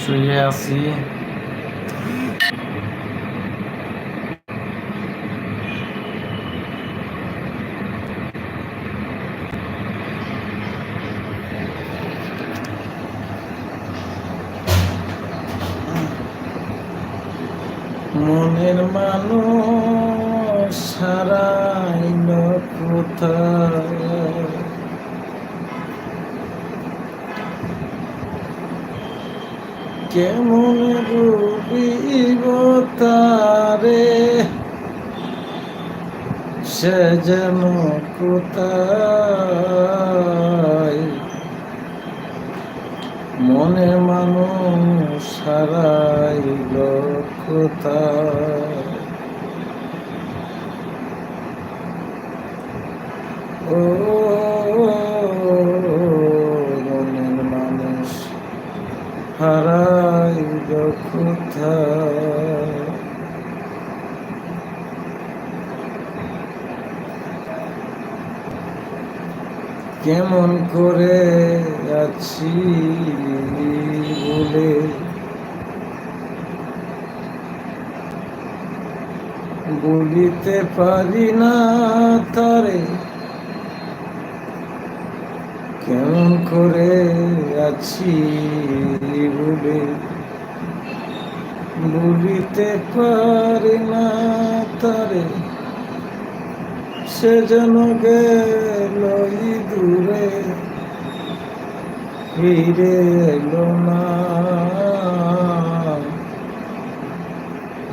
শুয়ে আছি মনের মানুষ হারাইল কোথায়? কেমন রূপিব তারে? সে যেন কোথায়? মনে মানুষ হারাইল কোথায়? ও মনের মানুষ হারাইল কোথায় কেমন করে আছি বলে? বলিতে পারি না তারে। কেমন করে আছি বলে? বলিতে পারি না তারে। সে যেন গেল দূরে ফিরে এলো না।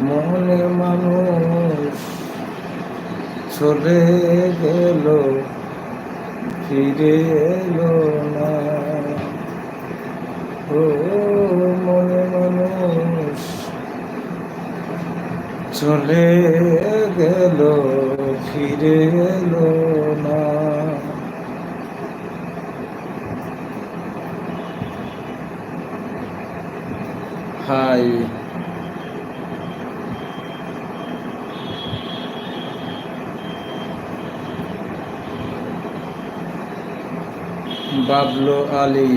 মনে মানুষ চলে গেল, ফিরে এলো না। ও মনে মানুষ চলে গেল ফিরে এলো না। হাই। বাবলো আলী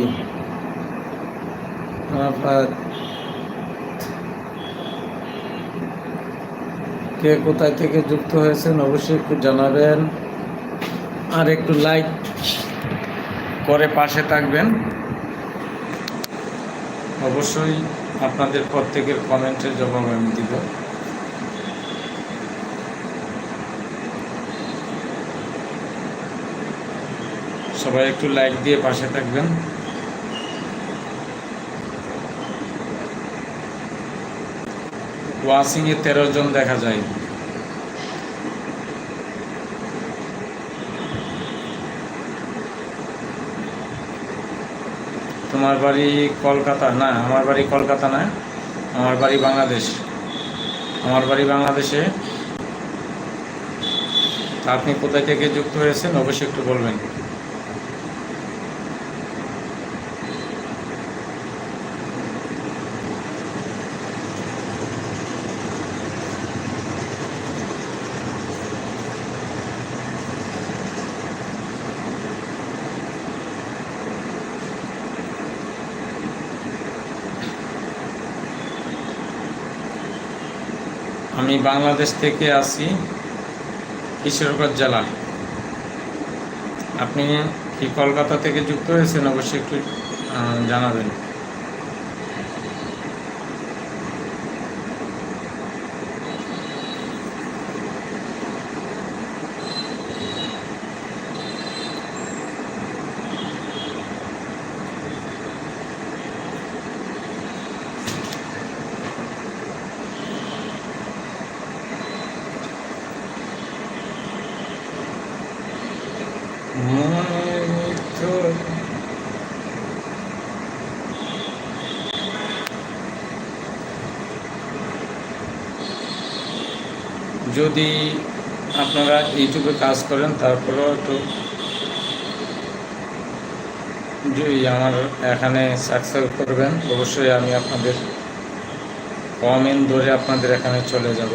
আফাত কে কোথায় থেকে যুক্ত হয়েছেন অবশ্যই একটু জানাবেন। আর একটু লাইক করে পাশে থাকবেন। অবশ্যই আপনাদের প্রত্যেকের কমেন্টের জবাব আমি দিব। সবাই একটু লাইক দিয়ে পাশে থাকবেন। ওয়াসিং এ তেরো জন দেখা যায়। তোমার বাড়ি কলকাতা? না, আমার বাড়ি কলকাতা না, আমার বাড়ি বাংলাদেশ। আমার বাড়ি বাংলাদেশে। আপনি কোথায় থেকে যুক্ত হয়েছেন? অবশ্যই একটু বলবেন। আমি বাংলাদেশ থেকে আসি কিশোরগঞ্জ জেলা। আপনি কি কলকাতা থেকে যুক্ত হয়েছেন? অবশ্যই একটু জানাবেন। যদি আপনারা ইউটিউবে কাজ করেন, তারপরেও একটু আমার এখানে সাকসেস করবেন, অবশ্যই আমি আপনাদের কমেন্ট ধরে আপনাদের এখানে চলে যাব।